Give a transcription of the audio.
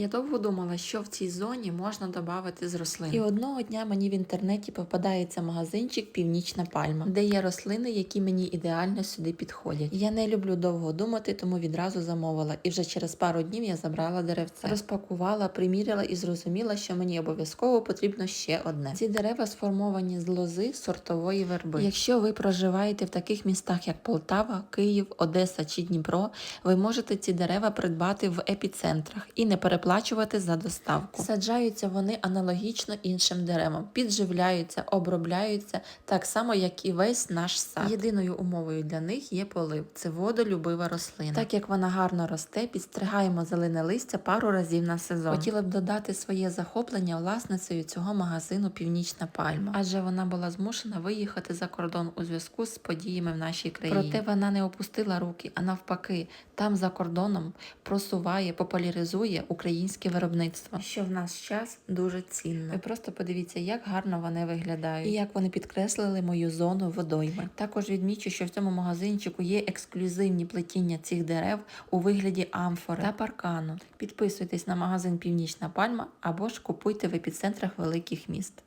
Я довго думала, що в цій зоні можна додати з рослин. І одного дня мені в інтернеті попадається магазинчик Північна Пальма, де є рослини, які мені ідеально сюди підходять. Я не люблю довго думати, тому відразу замовила. І вже через пару днів я забрала деревце, розпакувала, приміряла і зрозуміла, що мені обов'язково потрібно ще одне. Ці дерева сформовані з лози сортової верби. Якщо ви проживаєте в таких містах, як Полтава, Київ, Одеса чи Дніпро, ви можете ці дерева придбати в епіцентрах і не переплачувати за доставку. Саджаються вони аналогічно іншим деревам, підживляються, обробляються так само, як і весь наш сад. Єдиною умовою для них є полив це водолюбива рослина. Так як вона гарно росте, підстригаємо зелене листя пару разів на сезон. Хотіла б додати своє захоплення власницею цього магазину Північна Пальма, адже вона була змушена виїхати за кордон у зв'язку з подіями в нашій країні. Проте вона не опустила руки, а навпаки, там за кордоном просуває, популяризує українське виробництво, що в наш час дуже цінно. Ви просто подивіться, як гарно вони виглядають і як вони підкреслили мою зону водойми. Також відмічу, що в цьому магазинчику є ексклюзивні плетіння цих дерев у вигляді амфори та паркану. Підписуйтесь на магазин Північна Пальма або ж купуйте в епіцентрах великих міст.